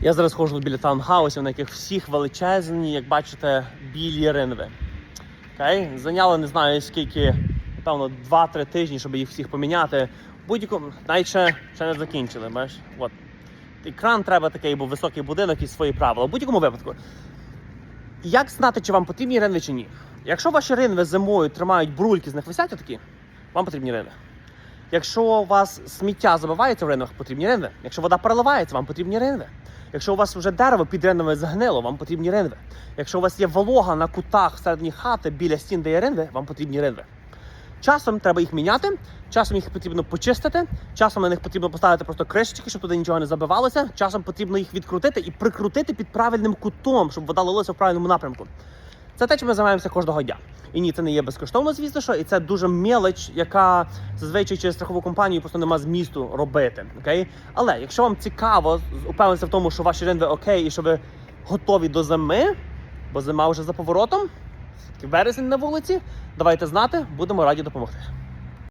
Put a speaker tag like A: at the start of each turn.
A: Я зараз ходжу біля таунхаусів, на яких всіх величезні, як бачите, білі ринви. Окей? Зайняло не знаю скільки, напевно, 2-3 тижні, щоб їх всіх поміняти. Будь-якому, навіть ще, ще не закінчили. Бачиш? От. Екран треба такий, бо високий будинок і свої правила. В будь-якому випадку. Як знати, чи вам потрібні ринви чи ні? Якщо ваші ринви зимою тримають брульки, з них висять отакі, вам потрібні ринви. Якщо у вас сміття забивається в ринвах, потрібні ринви. Якщо вода переливається, вам потрібні ринви. Якщо у вас вже дерево під ринвами загнило, вам потрібні ринви. Якщо у вас є волога на кутах всередині хати біля стін, де є ринви, вам потрібні ринви. Часом треба їх міняти, часом їх потрібно почистити, часом на них потрібно поставити просто кришечки, щоб туди нічого не забивалося. Часом потрібно їх відкрутити і прикрутити під правильним кутом, щоб вода лилася в правильному напрямку. Це те, чим ми займаємося кожного дня. І ні, це не є безкоштовно, звісно, що і це дуже мелоч, яка зазвичай через страхову компанію просто нема змісту робити. Окей? Але якщо вам цікаво упевнитися в тому, що ваші ринви окей, і що ви готові до зими, бо зима вже за поворотом, вересень на вулиці, давайте знати, будемо раді допомогти.